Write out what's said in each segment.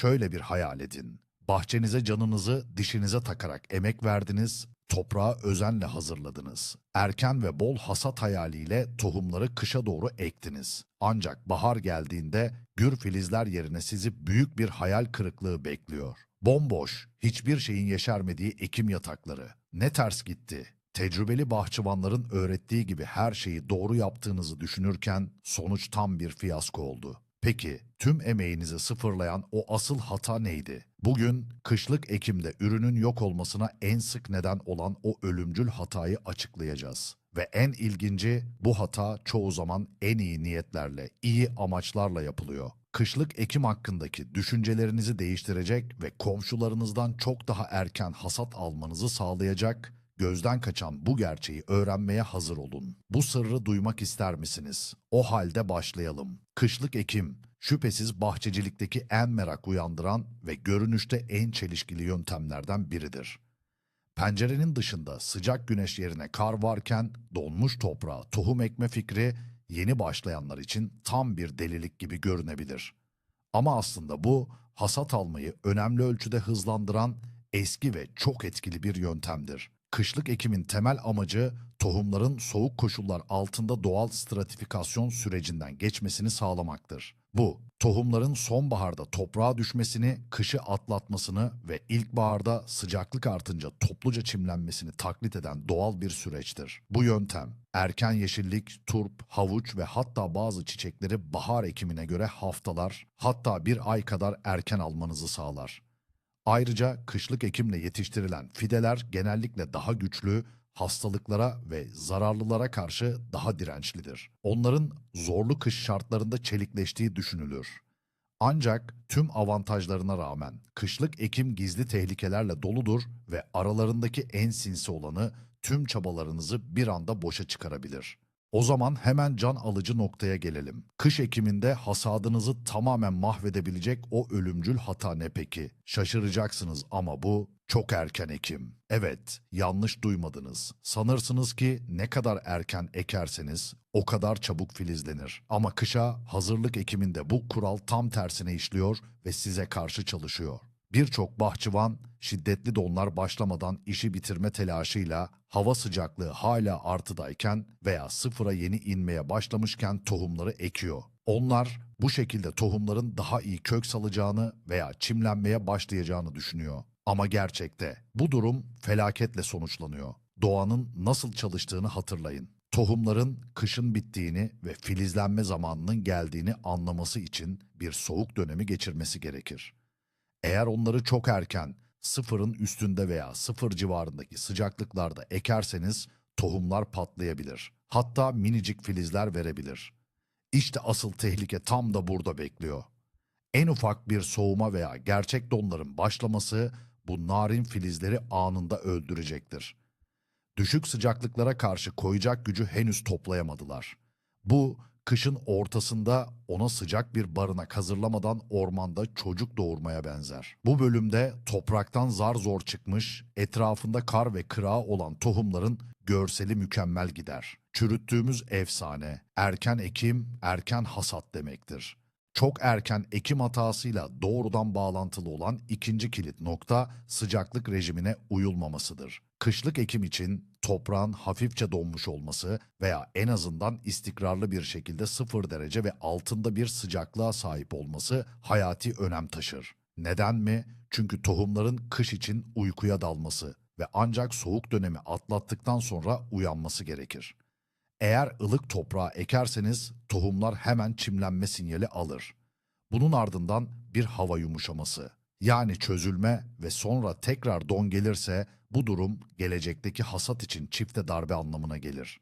Şöyle bir hayal edin. Bahçenize canınızı dişinize takarak emek verdiniz, toprağı özenle hazırladınız. Erken ve bol hasat hayaliyle tohumları kışa doğru ektiniz. Ancak bahar geldiğinde gür filizler yerine sizi büyük bir hayal kırıklığı bekliyor. Bomboş, hiçbir şeyin yeşermediği ekim yatakları. Ne ters gitti. Tecrübeli bahçıvanların öğrettiği gibi her şeyi doğru yaptığınızı düşünürken sonuç tam bir fiyasko oldu. Peki tüm emeğinizi sıfırlayan o asıl hata neydi? Bugün kışlık ekimde ürünün yok olmasına en sık neden olan o ölümcül hatayı açıklayacağız. Ve en ilginci bu hata çoğu zaman en iyi niyetlerle, iyi amaçlarla yapılıyor. Kışlık ekim hakkındaki düşüncelerinizi değiştirecek ve komşularınızdan çok daha erken hasat almanızı sağlayacak Gözden kaçan bu gerçeği öğrenmeye hazır olun. Bu sırrı duymak ister misiniz? O halde başlayalım. Kışlık ekim, şüphesiz bahçecilikteki en merak uyandıran ve görünüşte en çelişkili yöntemlerden biridir. Pencerenin dışında sıcak güneş yerine kar varken donmuş toprağa tohum ekme fikri yeni başlayanlar için tam bir delilik gibi görünebilir. Ama aslında bu hasat almayı önemli ölçüde hızlandıran eski ve çok etkili bir yöntemdir. Kışlık ekimin temel amacı tohumların soğuk koşullar altında doğal stratifikasyon sürecinden geçmesini sağlamaktır. Bu, tohumların sonbaharda toprağa düşmesini, kışı atlatmasını ve ilkbaharda sıcaklık artınca topluca çimlenmesini taklit eden doğal bir süreçtir. Bu yöntem, erken yeşillik, turp, havuç ve hatta bazı çiçekleri bahar ekimine göre haftalar, hatta bir ay kadar erken almanızı sağlar. Ayrıca kışlık ekimle yetiştirilen fideler genellikle daha güçlü, hastalıklara ve zararlılara karşı daha dirençlidir. Onların zorlu kış şartlarında çelikleştiği düşünülür. Ancak tüm avantajlarına rağmen kışlık ekim gizli tehlikelerle doludur ve aralarındaki en sinsi olanı tüm çabalarınızı bir anda boşa çıkarabilir. O zaman hemen can alıcı noktaya gelelim. Kış ekiminde hasadınızı tamamen mahvedebilecek o ölümcül hata ne peki? Şaşıracaksınız ama bu çok erken ekim. Evet, yanlış duymadınız. Sanırsınız ki ne kadar erken ekerseniz o kadar çabuk filizlenir. Ama kışa hazırlık ekiminde bu kural tam tersine işliyor ve size karşı çalışıyor. Birçok bahçıvan şiddetli donlar başlamadan işi bitirme telaşıyla hava sıcaklığı hala artıdayken veya sıfıra yeni inmeye başlamışken tohumları ekiyor. Onlar bu şekilde tohumların daha iyi kök salacağını veya çimlenmeye başlayacağını düşünüyor. Ama gerçekte bu durum felaketle sonuçlanıyor. Doğanın nasıl çalıştığını hatırlayın. Tohumların kışın bittiğini ve filizlenme zamanının geldiğini anlaması için bir soğuk dönemi geçirmesi gerekir. Eğer onları çok erken, sıfırın üstünde veya sıfır civarındaki sıcaklıklarda ekerseniz tohumlar patlayabilir. Hatta minicik filizler verebilir. İşte asıl tehlike tam da burada bekliyor. En ufak bir soğuma veya gerçek donların başlaması bu narin filizleri anında öldürecektir. Düşük sıcaklıklara karşı koyacak gücü henüz toplayamadılar. Bu kışın ortasında ona sıcak bir barınak hazırlamadan ormanda çocuk doğurmaya benzer. Bu bölümde topraktan zar zor çıkmış, etrafında kar ve kırağı olan tohumların görseli mükemmel gider. Çürüttüğümüz efsane, erken ekim, erken hasat demektir. Çok erken ekim hatasıyla doğrudan bağlantılı olan ikinci kilit nokta sıcaklık rejimine uyulmamasıdır. Kışlık ekim için toprağın hafifçe donmuş olması veya en azından istikrarlı bir şekilde sıfır derece ve altında bir sıcaklığa sahip olması hayati önem taşır. Neden mi? Çünkü tohumların kış için uykuya dalması ve ancak soğuk dönemi atlattıktan sonra uyanması gerekir. Eğer ılık toprağa ekerseniz tohumlar hemen çimlenme sinyali alır. Bunun ardından bir hava yumuşaması yani çözülme ve sonra tekrar don gelirse bu durum gelecekteki hasat için çifte darbe anlamına gelir.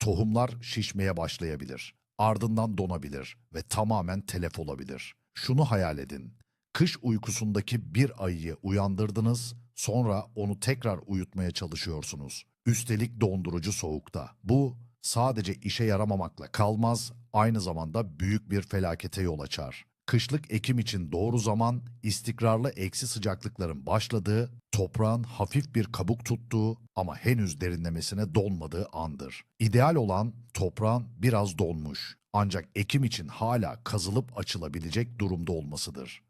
Tohumlar şişmeye başlayabilir, ardından donabilir ve tamamen telef olabilir. Şunu hayal edin. Kış uykusundaki bir ayıyı uyandırdınız, sonra onu tekrar uyutmaya çalışıyorsunuz. Üstelik dondurucu soğukta. Bu sadece işe yaramamakla kalmaz, aynı zamanda büyük bir felakete yol açar. Kışlık ekim için doğru zaman, istikrarlı eksi sıcaklıkların başladığı, toprağın hafif bir kabuk tuttuğu ama henüz derinlemesine donmadığı andır. İdeal olan toprağın biraz donmuş ancak ekim için hala kazılıp açılabilecek durumda olmasıdır.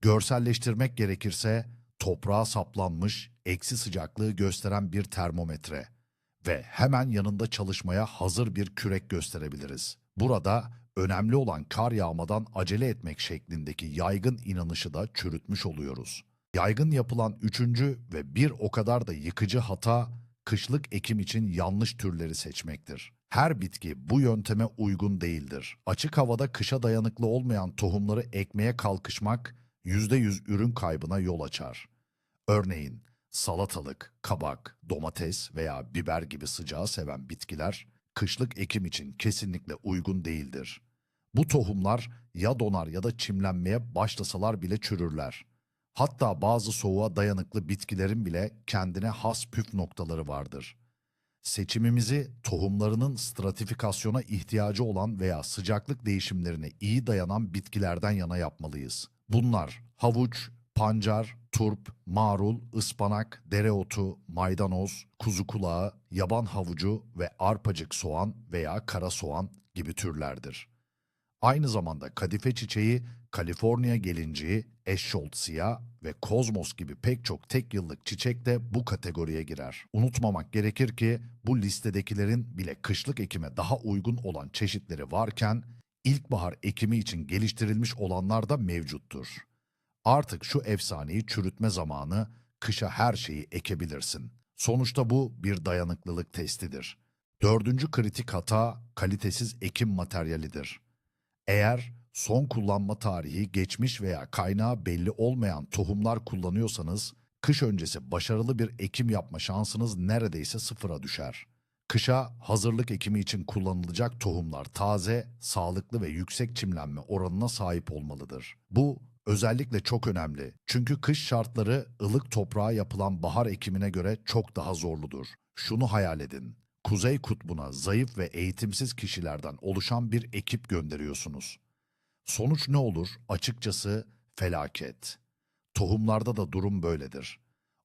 Görselleştirmek gerekirse toprağa saplanmış, eksi sıcaklığı gösteren bir termometre ve hemen yanında çalışmaya hazır bir kürek gösterebiliriz. Burada önemli olan kar yağmadan acele etmek şeklindeki yaygın inanışı da çürütmüş oluyoruz. Yaygın yapılan üçüncü ve bir o kadar da yıkıcı hata kışlık ekim için yanlış türleri seçmektir. Her bitki bu yönteme uygun değildir. Açık havada kışa dayanıklı olmayan tohumları ekmeye kalkışmak %100 ürün kaybına yol açar. Örneğin salatalık, kabak, domates veya biber gibi sıcağı seven bitkiler kışlık ekim için kesinlikle uygun değildir. Bu tohumlar ya donar ya da çimlenmeye başlasalar bile çürürler. Hatta bazı soğuğa dayanıklı bitkilerin bile kendine has püf noktaları vardır. Seçimimizi tohumlarının stratifikasyona ihtiyacı olan veya sıcaklık değişimlerine iyi dayanan bitkilerden yana yapmalıyız. Bunlar havuç, pancar, turp, marul, ıspanak, dereotu, maydanoz, kuzu kulağı, yaban havucu ve arpacık soğan veya kara soğan gibi türlerdir. Aynı zamanda kadife çiçeği, Kaliforniya gelinciği, eşşoltsia ve kozmos gibi pek çok tek yıllık çiçek de bu kategoriye girer. Unutmamak gerekir ki bu listedekilerin bile kışlık ekime daha uygun olan çeşitleri varken ilkbahar ekimi için geliştirilmiş olanlar da mevcuttur. Artık şu efsaneyi çürütme zamanı, kışa her şeyi ekebilirsin. Sonuçta bu bir dayanıklılık testidir. Dördüncü kritik hata kalitesiz ekim materyalidir. Eğer son kullanma tarihi geçmiş veya kaynağı belli olmayan tohumlar kullanıyorsanız, kış öncesi başarılı bir ekim yapma şansınız neredeyse sıfıra düşer. Kışa hazırlık ekimi için kullanılacak tohumlar taze, sağlıklı ve yüksek çimlenme oranına sahip olmalıdır. Bu özellikle çok önemli çünkü kış şartları ılık toprağa yapılan bahar ekimine göre çok daha zorludur. Şunu hayal edin. Kuzey kutbuna zayıf ve eğitimsiz kişilerden oluşan bir ekip gönderiyorsunuz. Sonuç ne olur? Açıkçası felaket. Tohumlarda da durum böyledir.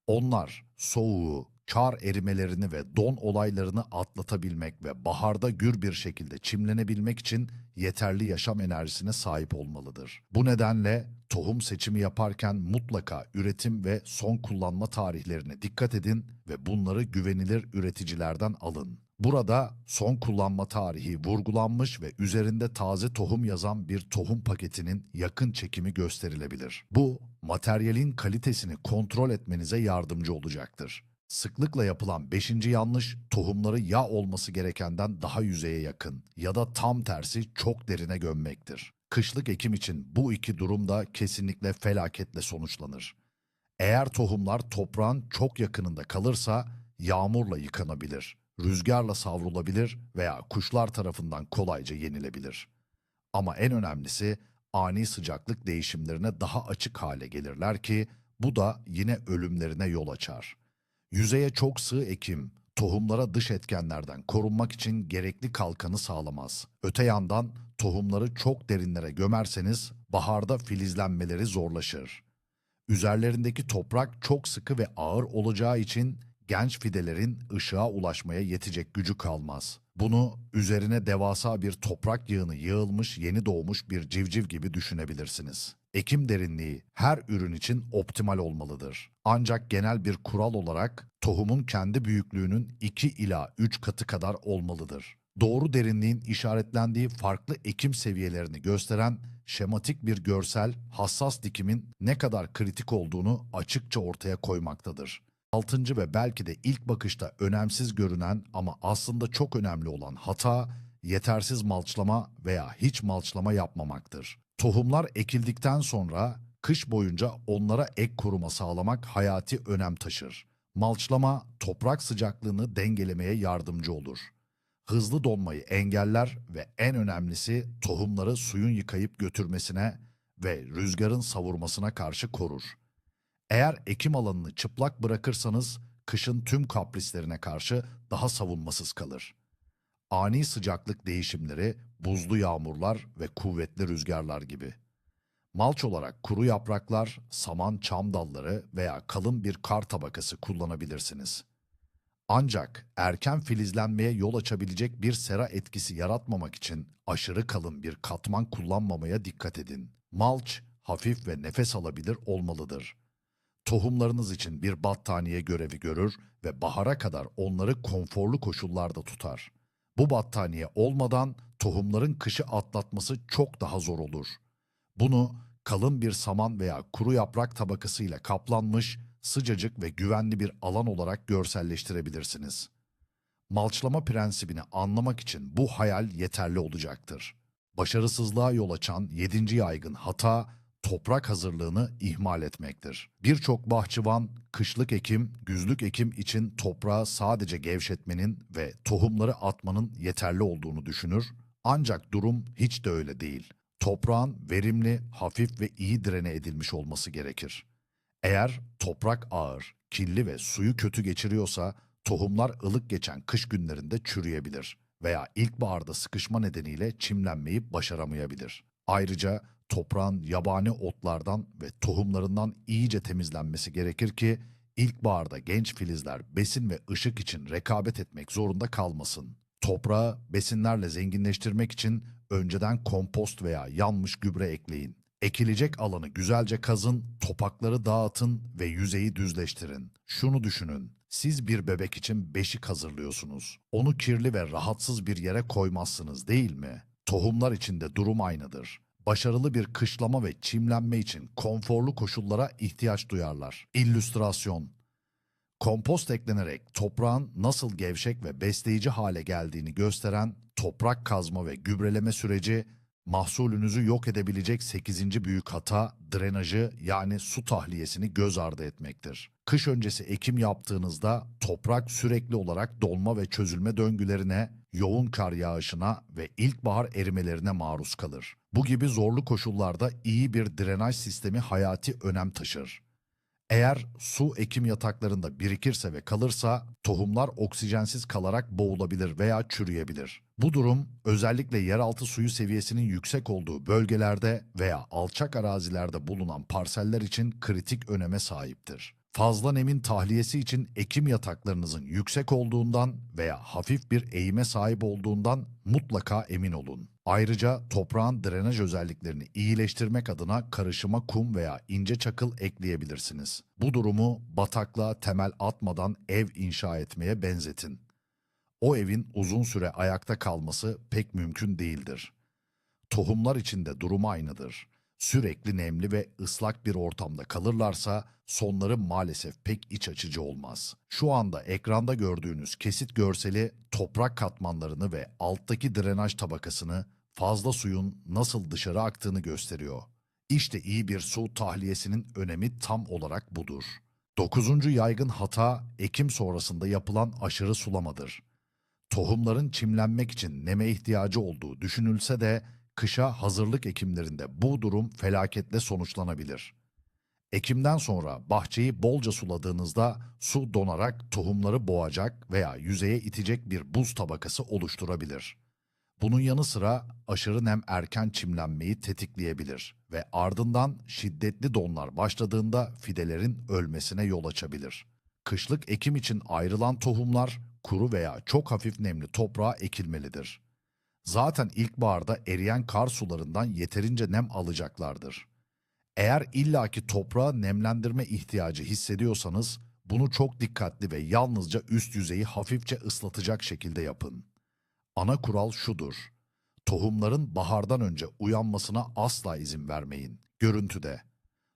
Onlar soğuğu, kar erimelerini ve don olaylarını atlatabilmek ve baharda gür bir şekilde çimlenebilmek için yeterli yaşam enerjisine sahip olmalıdır. Bu nedenle tohum seçimi yaparken mutlaka üretim ve son kullanma tarihlerine dikkat edin ve bunları güvenilir üreticilerden alın. Burada son kullanma tarihi vurgulanmış ve üzerinde taze tohum yazan bir tohum paketinin yakın çekimi gösterilebilir. Bu, materyalin kalitesini kontrol etmenize yardımcı olacaktır. Sıklıkla yapılan beşinci yanlış, tohumları ya olması gerekenden daha yüzeye yakın ya da tam tersi çok derine gömmektir. Kışlık ekim için bu iki durum da kesinlikle felaketle sonuçlanır. Eğer tohumlar toprağın çok yakınında kalırsa yağmurla yıkanabilir, rüzgarla savrulabilir veya kuşlar tarafından kolayca yenilebilir. Ama en önemlisi ani sıcaklık değişimlerine daha açık hale gelirler ki bu da yine ölümlerine yol açar. Yüzeye çok sığ ekim, tohumlara dış etkenlerden korunmak için gerekli kalkanı sağlamaz. Öte yandan tohumları çok derinlere gömerseniz baharda filizlenmeleri zorlaşır. Üzerlerindeki toprak çok sıkı ve ağır olacağı için genç fidelerin ışığa ulaşmaya yetecek gücü kalmaz. Bunu üzerine devasa bir toprak yığını yığılmış yeni doğmuş bir civciv gibi düşünebilirsiniz. Ekim derinliği her ürün için optimal olmalıdır. Ancak genel bir kural olarak tohumun kendi büyüklüğünün 2 ila 3 katı kadar olmalıdır. Doğru derinliğin işaretlendiği farklı ekim seviyelerini gösteren şematik bir görsel, hassas dikimin ne kadar kritik olduğunu açıkça ortaya koymaktadır. Altıncı ve belki de ilk bakışta önemsiz görünen ama aslında çok önemli olan hata, yetersiz malçlama veya hiç malçlama yapmamaktır. Tohumlar ekildikten sonra kış boyunca onlara ek koruma sağlamak hayati önem taşır. Malçlama toprak sıcaklığını dengelemeye yardımcı olur. Hızlı donmayı engeller ve en önemlisi tohumları suyun yıkayıp götürmesine ve rüzgarın savurmasına karşı korur. Eğer ekim alanını çıplak bırakırsanız kışın tüm kaprislerine karşı daha savunmasız kalır. Ani sıcaklık değişimleri, buzlu yağmurlar ve kuvvetli rüzgarlar gibi. Malç olarak kuru yapraklar, saman çam dalları veya kalın bir kar tabakası kullanabilirsiniz. Ancak erken filizlenmeye yol açabilecek bir sera etkisi yaratmamak için aşırı kalın bir katman kullanmamaya dikkat edin. Malç, hafif ve nefes alabilir olmalıdır. Tohumlarınız için bir battaniye görevi görür ve bahara kadar onları konforlu koşullarda tutar. Bu battaniye olmadan tohumların kışı atlatması çok daha zor olur. Bunu kalın bir saman veya kuru yaprak tabakasıyla kaplanmış, sıcacık ve güvenli bir alan olarak görselleştirebilirsiniz. Malçlama prensibini anlamak için bu hayal yeterli olacaktır. Başarısızlığa yol açan yedinci yaygın hata, toprak hazırlığını ihmal etmektir. Birçok bahçıvan, kışlık ekim, güzlük ekim için toprağı sadece gevşetmenin ve tohumları atmanın yeterli olduğunu düşünür. Ancak durum hiç de öyle değil. Toprağın verimli, hafif ve iyi direne edilmiş olması gerekir. Eğer toprak ağır, kirli ve suyu kötü geçiriyorsa tohumlar ılık geçen kış günlerinde çürüyebilir veya ilkbaharda sıkışma nedeniyle çimlenmeyi başaramayabilir. Ayrıca toprağın yabani otlardan ve tohumlarından iyice temizlenmesi gerekir ki ilkbaharda genç filizler besin ve ışık için rekabet etmek zorunda kalmasın. Toprağı besinlerle zenginleştirmek için önceden kompost veya yanmış gübre ekleyin. Ekilecek alanı güzelce kazın, topakları dağıtın ve yüzeyi düzleştirin. Şunu düşünün, siz bir bebek için beşik hazırlıyorsunuz. Onu kirli ve rahatsız bir yere koymazsınız değil mi? Tohumlar için de durum aynıdır. Başarılı bir kışlama ve çimlenme için konforlu koşullara ihtiyaç duyarlar. İllüstrasyon Kompost eklenerek toprağın nasıl gevşek ve besleyici hale geldiğini gösteren toprak kazma ve gübreleme süreci mahsulünüzü yok edebilecek 8. büyük hata drenajı yani su tahliyesini göz ardı etmektir. Kış öncesi ekim yaptığınızda toprak sürekli olarak dolma ve çözülme döngülerine, yoğun kar yağışına ve ilkbahar erimelerine maruz kalır. Bu gibi zorlu koşullarda iyi bir drenaj sistemi hayati önem taşır. Eğer su ekim yataklarında birikirse ve kalırsa tohumlar oksijensiz kalarak boğulabilir veya çürüyebilir. Bu durum özellikle yeraltı suyu seviyesinin yüksek olduğu bölgelerde veya alçak arazilerde bulunan parseller için kritik öneme sahiptir. Fazla nemin tahliyesi için ekim yataklarınızın yüksek olduğundan veya hafif bir eğime sahip olduğundan mutlaka emin olun. Ayrıca toprağın drenaj özelliklerini iyileştirmek adına karışıma kum veya ince çakıl ekleyebilirsiniz. Bu durumu bataklığa temel atmadan ev inşa etmeye benzetin. O evin uzun süre ayakta kalması pek mümkün değildir. Tohumlar için de durum aynıdır. Sürekli nemli ve ıslak bir ortamda kalırlarsa sonları maalesef pek iç açıcı olmaz. Şu anda ekranda gördüğünüz kesit görseli toprak katmanlarını ve alttaki drenaj tabakasını fazla suyun nasıl dışarı aktığını gösteriyor. İşte iyi bir su tahliyesinin önemi tam olarak budur. Dokuzuncu yaygın hata ekim sonrasında yapılan aşırı sulamadır. Tohumların çimlenmek için neme ihtiyacı olduğu düşünülse de kışa hazırlık ekimlerinde bu durum felaketle sonuçlanabilir. Ekimden sonra bahçeyi bolca suladığınızda su donarak tohumları boğacak veya yüzeye itecek bir buz tabakası oluşturabilir. Bunun yanı sıra aşırı nem erken çimlenmeyi tetikleyebilir ve ardından şiddetli donlar başladığında fidelerin ölmesine yol açabilir. Kışlık ekim için ayrılan tohumlar kuru veya çok hafif nemli toprağa ekilmelidir. Zaten ilkbaharda eriyen kar sularından yeterince nem alacaklardır. Eğer illaki toprağa nemlendirme ihtiyacı hissediyorsanız bunu çok dikkatli ve yalnızca üst yüzeyi hafifçe ıslatacak şekilde yapın. Ana kural şudur. Tohumların bahardan önce uyanmasına asla izin vermeyin. Görüntüde.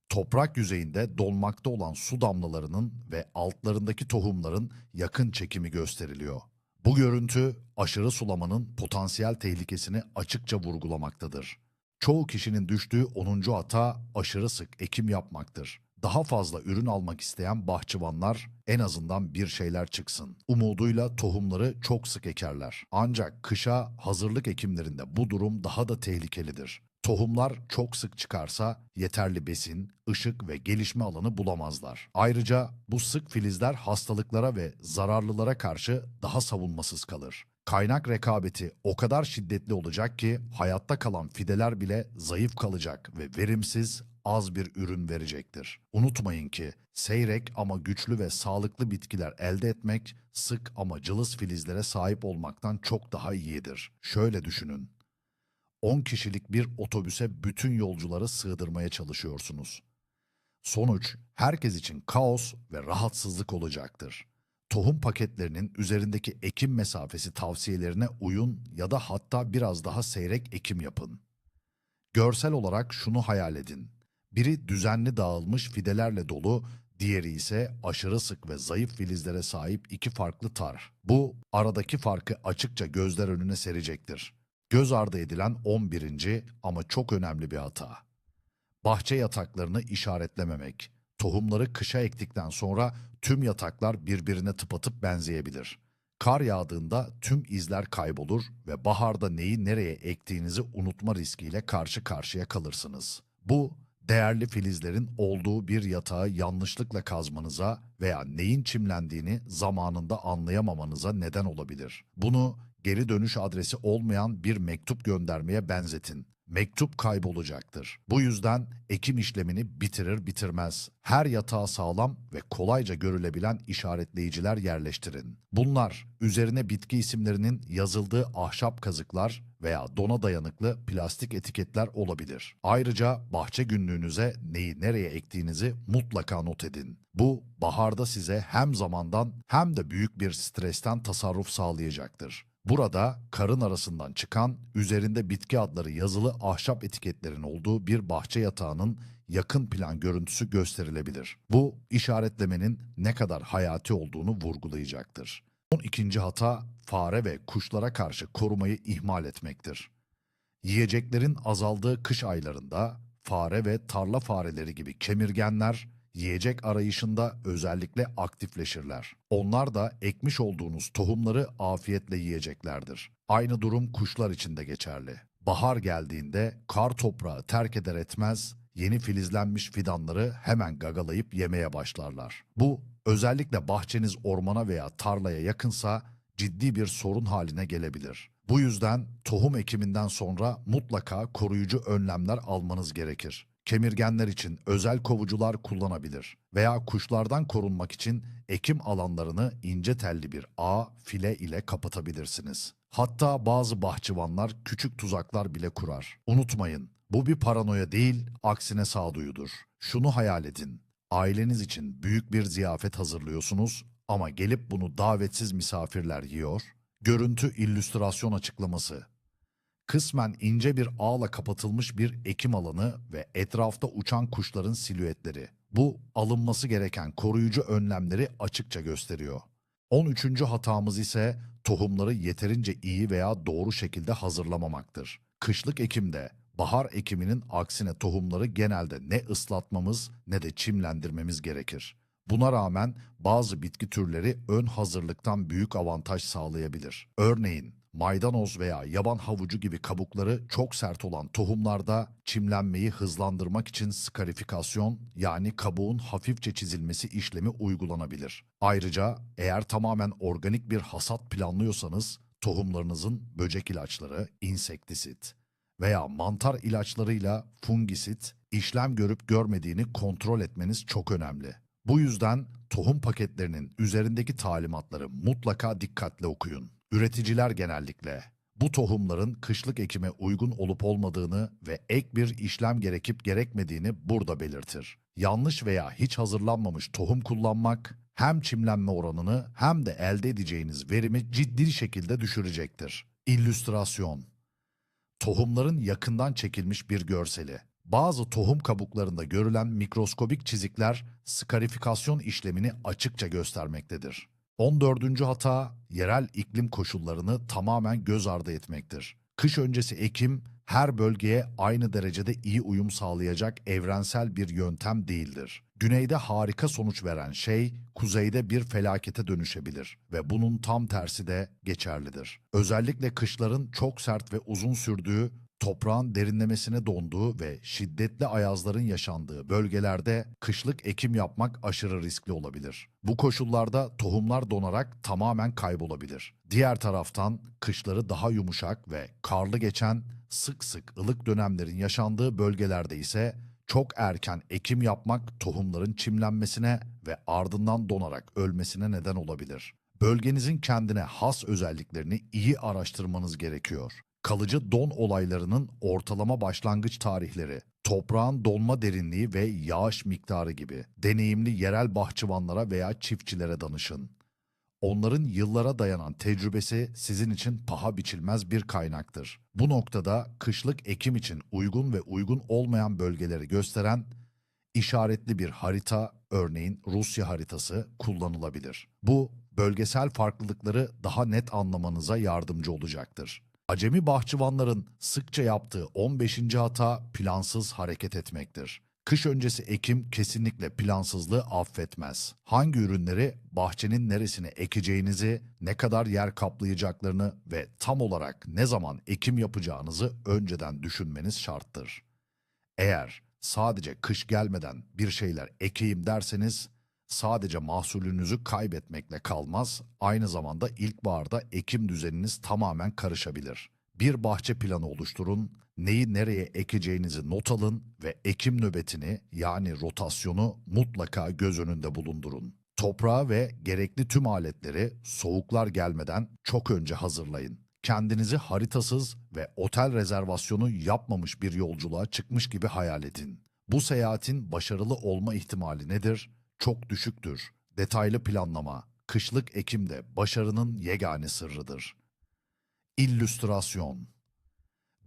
Toprak yüzeyinde dolmakta olan su damlalarının ve altlarındaki tohumların yakın çekimi gösteriliyor. Bu görüntü aşırı sulamanın potansiyel tehlikesini açıkça vurgulamaktadır. Çoğu kişinin düştüğü 10. hata aşırı sık ekim yapmaktır. Daha fazla ürün almak isteyen bahçıvanlar en azından bir şeyler çıksın. Umuduyla tohumları çok sık ekerler. Ancak kışa hazırlık ekimlerinde bu durum daha da tehlikelidir. Tohumlar çok sık çıkarsa yeterli besin, ışık ve gelişme alanı bulamazlar. Ayrıca bu sık filizler hastalıklara ve zararlılara karşı daha savunmasız kalır. Kaynak rekabeti o kadar şiddetli olacak ki hayatta kalan fideler bile zayıf kalacak ve verimsiz, az bir ürün verecektir. Unutmayın ki seyrek ama güçlü ve sağlıklı bitkiler elde etmek sık ama cılız filizlere sahip olmaktan çok daha iyidir. Şöyle düşünün. 10 kişilik bir otobüse bütün yolcuları sığdırmaya çalışıyorsunuz. Sonuç herkes için kaos ve rahatsızlık olacaktır. Tohum paketlerinin üzerindeki ekim mesafesi tavsiyelerine uyun ya da hatta biraz daha seyrek ekim yapın. Görsel olarak şunu hayal edin. Biri düzenli dağılmış fidelerle dolu, diğeri ise aşırı sık ve zayıf filizlere sahip iki farklı tar. Bu aradaki farkı açıkça gözler önüne serecektir. Göz ardı edilen 11. ama çok önemli bir hata. Bahçe yataklarını işaretlememek. Tohumları kışa ektikten sonra tüm yataklar birbirine tıpatıp benzeyebilir. Kar yağdığında tüm izler kaybolur ve baharda neyi nereye ektiğinizi unutma riskiyle karşı karşıya kalırsınız. Bu, değerli filizlerin olduğu bir yatağı yanlışlıkla kazmanıza veya neyin çimlendiğini zamanında anlayamamanıza neden olabilir. Bunu geri dönüş adresi olmayan bir mektup göndermeye benzetin. Mektup kaybolacaktır. Bu yüzden ekim işlemini bitirir bitirmez. Her yatağa sağlam ve kolayca görülebilen işaretleyiciler yerleştirin. Bunlar üzerine bitki isimlerinin yazıldığı ahşap kazıklar veya dona dayanıklı plastik etiketler olabilir. Ayrıca bahçe günlüğünüze neyi nereye ektiğinizi mutlaka not edin. Bu baharda size hem zamandan hem de büyük bir stresten tasarruf sağlayacaktır. Burada karın arasından çıkan, üzerinde bitki adları yazılı ahşap etiketlerin olduğu bir bahçe yatağının yakın plan görüntüsü gösterilebilir. Bu işaretlemenin ne kadar hayati olduğunu vurgulayacaktır. 12. hata fare ve kuşlara karşı korumayı ihmal etmektir. Yiyeceklerin azaldığı kış aylarında fare ve tarla fareleri gibi kemirgenler yiyecek arayışında özellikle aktifleşirler. Onlar da ekmiş olduğunuz tohumları afiyetle yiyeceklerdir. Aynı durum kuşlar için de geçerli. Bahar geldiğinde kar toprağı terk eder etmez yeni filizlenmiş fidanları hemen gagalayıp yemeye başlarlar. Bu özellikle bahçeniz ormana veya tarlaya yakınsa ciddi bir sorun haline gelebilir. Bu yüzden tohum ekiminden sonra mutlaka koruyucu önlemler almanız gerekir. Kemirgenler için özel kovucular kullanabilir veya kuşlardan korunmak için ekim alanlarını ince telli bir ağ, file ile kapatabilirsiniz. Hatta bazı bahçıvanlar küçük tuzaklar bile kurar. Unutmayın, bu bir paranoya değil, aksine sağduyudur. Şunu hayal edin. Aileniz için büyük bir ziyafet hazırlıyorsunuz ama gelip bunu davetsiz misafirler yiyor. Görüntü illüstrasyon açıklaması. Kısmen ince bir ağla kapatılmış bir ekim alanı ve etrafta uçan kuşların silüetleri. Bu alınması gereken koruyucu önlemleri açıkça gösteriyor. 13. hatamız ise tohumları yeterince iyi veya doğru şekilde hazırlamamaktır. Kışlık ekimde bahar ekiminin aksine tohumları genelde ne ıslatmamız ne de çimlendirmemiz gerekir. Buna rağmen bazı bitki türleri ön hazırlıktan büyük avantaj sağlayabilir. Örneğin maydanoz veya yaban havucu gibi kabukları çok sert olan tohumlarda çimlenmeyi hızlandırmak için skarifikasyon yani kabuğun hafifçe çizilmesi işlemi uygulanabilir. Ayrıca eğer tamamen organik bir hasat planlıyorsanız tohumlarınızın böcek ilaçları, insektisit veya mantar ilaçlarıyla fungisit işlem görüp görmediğini kontrol etmeniz çok önemli. Bu yüzden tohum paketlerinin üzerindeki talimatları mutlaka dikkatle okuyun. Üreticiler genellikle bu tohumların kışlık ekime uygun olup olmadığını ve ek bir işlem gerekip gerekmediğini burada belirtir. Yanlış veya hiç hazırlanmamış tohum kullanmak hem çimlenme oranını hem de elde edeceğiniz verimi ciddi şekilde düşürecektir. İllüstrasyon Tohumların yakından çekilmiş bir görseli. Bazı tohum kabuklarında görülen mikroskobik çizikler skarifikasyon işlemini açıkça göstermektedir. 14. hata yerel iklim koşullarını tamamen göz ardı etmektir. Kış öncesi ekim her bölgeye aynı derecede iyi uyum sağlayacak evrensel bir yöntem değildir. Güneyde harika sonuç veren şey kuzeyde bir felakete dönüşebilir ve bunun tam tersi de geçerlidir. Özellikle kışların çok sert ve uzun sürdüğü toprağın derinlemesine donduğu ve şiddetli ayazların yaşandığı bölgelerde kışlık ekim yapmak aşırı riskli olabilir. Bu koşullarda tohumlar donarak tamamen kaybolabilir. Diğer taraftan kışları daha yumuşak ve karlı geçen sık sık ılık dönemlerin yaşandığı bölgelerde ise çok erken ekim yapmak tohumların çimlenmesine ve ardından donarak ölmesine neden olabilir. Bölgenizin kendine has özelliklerini iyi araştırmanız gerekiyor. Kalıcı don olaylarının ortalama başlangıç tarihleri, toprağın donma derinliği ve yağış miktarı gibi deneyimli yerel bahçıvanlara veya çiftçilere danışın. Onların yıllara dayanan tecrübesi sizin için paha biçilmez bir kaynaktır. Bu noktada kışlık ekim için uygun ve uygun olmayan bölgeleri gösteren işaretli bir harita, örneğin Rusya haritası kullanılabilir. Bu bölgesel farklılıkları daha net anlamanıza yardımcı olacaktır. Acemi bahçıvanların sıkça yaptığı 15. hata plansız hareket etmektir. Kış öncesi ekim kesinlikle plansızlığı affetmez. Hangi ürünleri bahçenin neresine ekeceğinizi, ne kadar yer kaplayacaklarını ve tam olarak ne zaman ekim yapacağınızı önceden düşünmeniz şarttır. Eğer sadece kış gelmeden bir şeyler ekeyim derseniz sadece mahsulünüzü kaybetmekle kalmaz, aynı zamanda ilkbaharda ekim düzeniniz tamamen karışabilir. Bir bahçe planı oluşturun, neyi nereye ekeceğinizi not alın ve ekim nöbetini yani rotasyonu mutlaka göz önünde bulundurun. Toprağı ve gerekli tüm aletleri soğuklar gelmeden çok önce hazırlayın. Kendinizi haritasız ve otel rezervasyonu yapmamış bir yolculuğa çıkmış gibi hayal edin. Bu seyahatin başarılı olma ihtimali nedir? Çok düşüktür. Detaylı planlama, kışlık ekimde başarının yegane sırrıdır. İllüstrasyon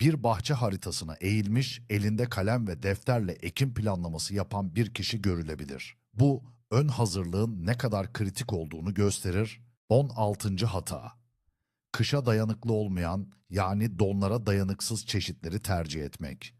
Bir bahçe haritasına eğilmiş, elinde kalem ve defterle ekim planlaması yapan bir kişi görülebilir. Bu, ön hazırlığın ne kadar kritik olduğunu gösterir. 16. hata kışa dayanıklı olmayan yani donlara dayanıksız çeşitleri tercih etmek.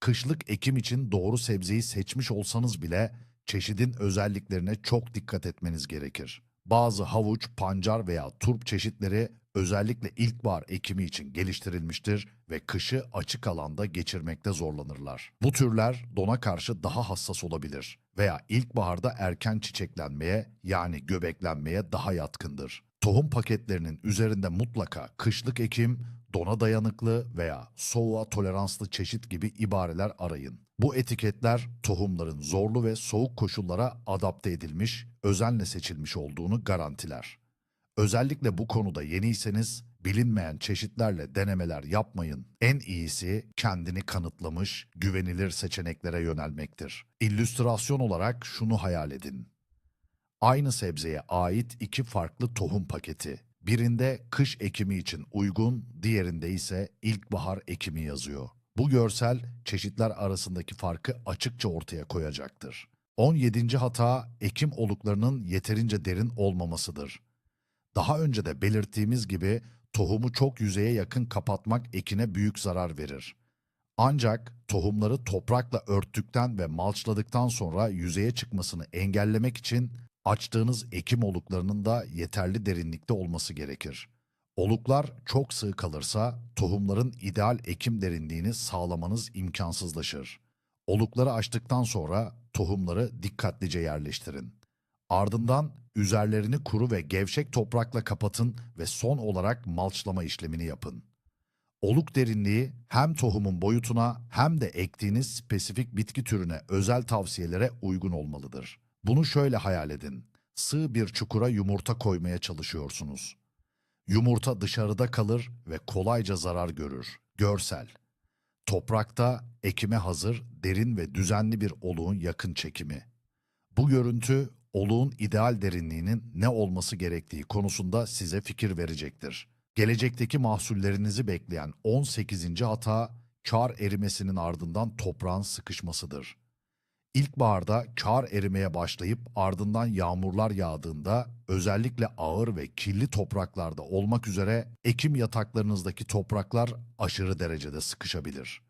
Kışlık ekim için doğru sebzeyi seçmiş olsanız bile çeşidin özelliklerine çok dikkat etmeniz gerekir. Bazı havuç, pancar veya turp çeşitleri özellikle ilkbahar ekimi için geliştirilmiştir ve kışı açık alanda geçirmekte zorlanırlar. Bu türler dona karşı daha hassas olabilir veya ilkbaharda erken çiçeklenmeye yani göbeklenmeye daha yatkındır. Tohum paketlerinin üzerinde mutlaka kışlık ekim, dona dayanıklı veya soğuğa toleranslı çeşit gibi ibareler arayın. Bu etiketler tohumların zorlu ve soğuk koşullara adapte edilmiş, özenle seçilmiş olduğunu garantiler. Özellikle bu konuda yeniyseniz bilinmeyen çeşitlerle denemeler yapmayın. En iyisi kendini kanıtlamış, güvenilir seçeneklere yönelmektir. İllüstrasyon olarak şunu hayal edin. Aynı sebzeye ait iki farklı tohum paketi. Birinde kış ekimi için uygun, diğerinde ise ilkbahar ekimi yazıyor. Bu görsel çeşitler arasındaki farkı açıkça ortaya koyacaktır. 17. hata ekim oluklarının yeterince derin olmamasıdır. Daha önce de belirttiğimiz gibi tohumu çok yüzeye yakın kapatmak ekine büyük zarar verir. Ancak tohumları toprakla örttükten ve malçladıktan sonra yüzeye çıkmasını engellemek için açtığınız ekim oluklarının da yeterli derinlikte olması gerekir. Oluklar çok sığ kalırsa tohumların ideal ekim derinliğini sağlamanız imkansızlaşır. Olukları açtıktan sonra tohumları dikkatlice yerleştirin. Ardından üzerlerini kuru ve gevşek toprakla kapatın ve son olarak malçlama işlemini yapın. Oluk derinliği hem tohumun boyutuna hem de ektiğiniz spesifik bitki türüne özel tavsiyelere uygun olmalıdır. Bunu şöyle hayal edin. Sığ bir çukura yumurta koymaya çalışıyorsunuz. Yumurta dışarıda kalır ve kolayca zarar görür. Görsel. Toprakta ekime hazır, derin ve düzenli bir oluğun yakın çekimi. Bu görüntü oluğun ideal derinliğinin ne olması gerektiği konusunda size fikir verecektir. Gelecekteki mahsullerinizi bekleyen 18. hata kar erimesinin ardından toprağın sıkışmasıdır. İlkbaharda kar erimeye başlayıp ardından yağmurlar yağdığında özellikle ağır ve kirli topraklarda olmak üzere ekim yataklarınızdaki topraklar aşırı derecede sıkışabilir.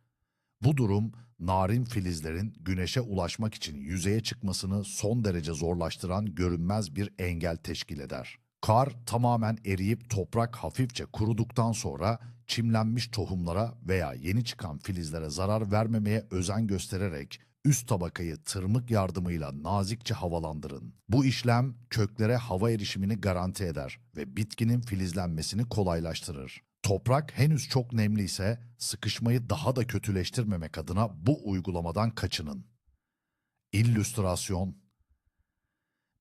Bu durum narin filizlerin güneşe ulaşmak için yüzeye çıkmasını son derece zorlaştıran görünmez bir engel teşkil eder. Kar tamamen eriyip toprak hafifçe kuruduktan sonra çimlenmiş tohumlara veya yeni çıkan filizlere zarar vermemeye özen göstererek üst tabakayı tırmık yardımıyla nazikçe havalandırın. Bu işlem köklere hava erişimini garanti eder ve bitkinin filizlenmesini kolaylaştırır. Toprak henüz çok nemli ise sıkışmayı daha da kötüleştirmemek adına bu uygulamadan kaçının. İllüstrasyon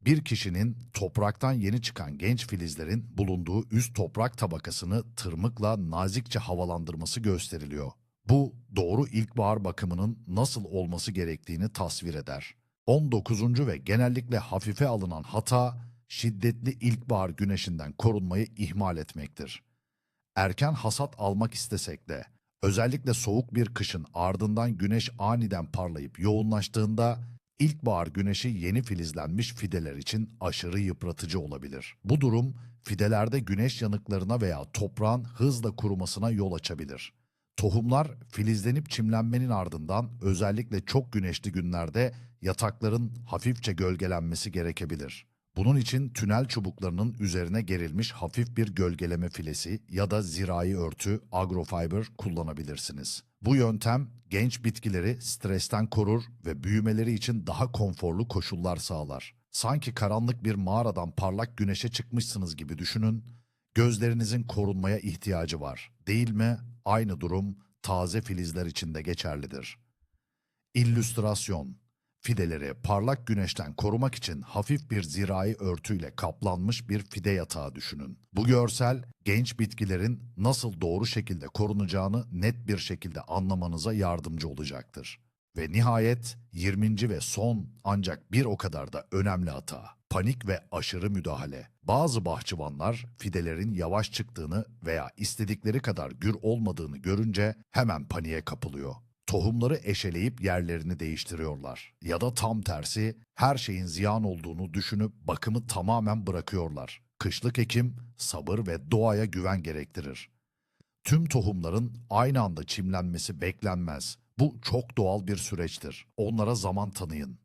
Bir kişinin topraktan yeni çıkan genç filizlerin bulunduğu üst toprak tabakasını tırmıkla nazikçe havalandırması gösteriliyor. Bu doğru ilkbahar bakımının nasıl olması gerektiğini tasvir eder. 19. ve genellikle hafife alınan hata şiddetli ilkbahar güneşinden korunmayı ihmal etmektir. Erken hasat almak istesek de özellikle soğuk bir kışın ardından güneş aniden parlayıp yoğunlaştığında ilkbahar güneşi yeni filizlenmiş fideler için aşırı yıpratıcı olabilir. Bu durum fidelerde güneş yanıklarına veya toprağın hızla kurumasına yol açabilir. Tohumlar filizlenip çimlenmenin ardından özellikle çok güneşli günlerde yatakların hafifçe gölgelenmesi gerekebilir. Bunun için tünel çubuklarının üzerine gerilmiş hafif bir gölgeleme filesi ya da zirai örtü agrofiber kullanabilirsiniz. Bu yöntem genç bitkileri stresten korur ve büyümeleri için daha konforlu koşullar sağlar. Sanki karanlık bir mağaradan parlak güneşe çıkmışsınız gibi düşünün. Gözlerinizin korunmaya ihtiyacı var, değil mi? Aynı durum taze filizler için de geçerlidir. İllüstrasyon Fideleri parlak güneşten korumak için hafif bir zirai örtüyle kaplanmış bir fide yatağı düşünün. Bu görsel genç bitkilerin nasıl doğru şekilde korunacağını net bir şekilde anlamanıza yardımcı olacaktır. Ve nihayet 20. ve son ancak bir o kadar da önemli hata. Panik ve aşırı müdahale. Bazı bahçıvanlar fidelerin yavaş çıktığını veya istedikleri kadar gür olmadığını görünce hemen paniğe kapılıyor. Tohumları eşeleyip yerlerini değiştiriyorlar. Ya da tam tersi her şeyin ziyan olduğunu düşünüp bakımı tamamen bırakıyorlar. Kışlık ekim sabır ve doğaya güven gerektirir. Tüm tohumların aynı anda çimlenmesi beklenmez. Bu çok doğal bir süreçtir. Onlara zaman tanıyın.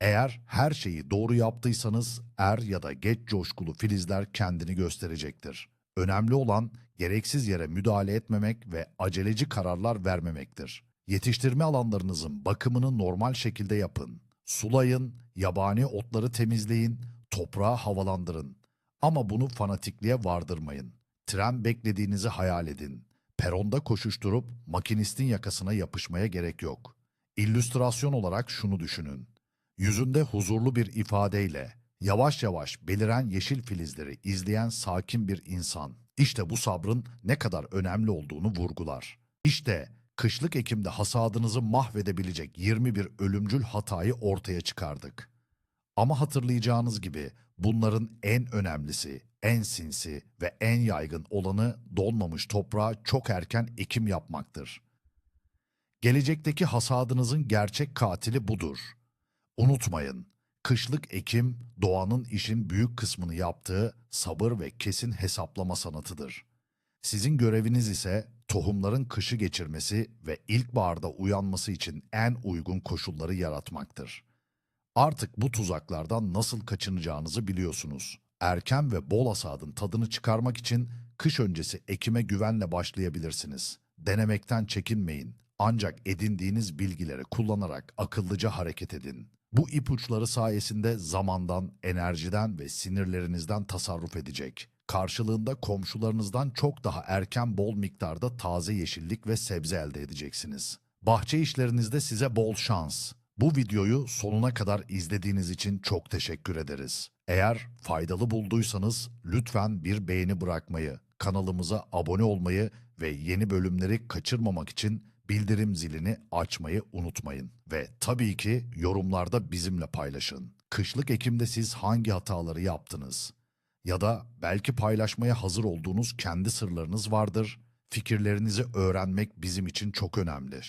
Eğer her şeyi doğru yaptıysanız er ya da geç coşkulu filizler kendini gösterecektir. Önemli olan gereksiz yere müdahale etmemek ve aceleci kararlar vermemektir. Yetiştirme alanlarınızın bakımını normal şekilde yapın. Sulayın, yabani otları temizleyin, toprağı havalandırın. Ama bunu fanatikliğe vardırmayın. Tren beklediğinizi hayal edin. Peronda koşuşturup makinistin yakasına yapışmaya gerek yok. İllüstrasyon olarak şunu düşünün. Yüzünde huzurlu bir ifadeyle yavaş yavaş beliren yeşil filizleri izleyen sakin bir insan. İşte bu sabrın ne kadar önemli olduğunu vurgular. İşte kışlık ekimde hasadınızı mahvedebilecek 21 ölümcül hatayı ortaya çıkardık. Ama hatırlayacağınız gibi bunların en önemlisi, en sinsi ve en yaygın olanı donmamış toprağa çok erken ekim yapmaktır. Gelecekteki hasadınızın gerçek katili budur. Unutmayın, kışlık ekim doğanın işin büyük kısmını yaptığı sabır ve kesin hesaplama sanatıdır. Sizin göreviniz ise tohumların kışı geçirmesi ve ilkbaharda uyanması için en uygun koşulları yaratmaktır. Artık bu tuzaklardan nasıl kaçınacağınızı biliyorsunuz. Erken ve bol hasadın tadını çıkarmak için kış öncesi ekime güvenle başlayabilirsiniz. Denemekten çekinmeyin. Ancak edindiğiniz bilgileri kullanarak akıllıca hareket edin. Bu ipuçları sayesinde zamandan, enerjiden ve sinirlerinizden tasarruf edecek. Karşılığında komşularınızdan çok daha erken bol miktarda taze yeşillik ve sebze elde edeceksiniz. Bahçe işlerinizde size bol şans. Bu videoyu sonuna kadar izlediğiniz için çok teşekkür ederiz. Eğer faydalı bulduysanız lütfen bir beğeni bırakmayı, kanalımıza abone olmayı ve yeni bölümleri kaçırmamak için bildirim zilini açmayı unutmayın. Ve tabii ki yorumlarda bizimle paylaşın. Kışlık Ekim'de siz hangi hataları yaptınız? Ya da belki paylaşmaya hazır olduğunuz kendi sırlarınız vardır. Fikirlerinizi öğrenmek bizim için çok önemli.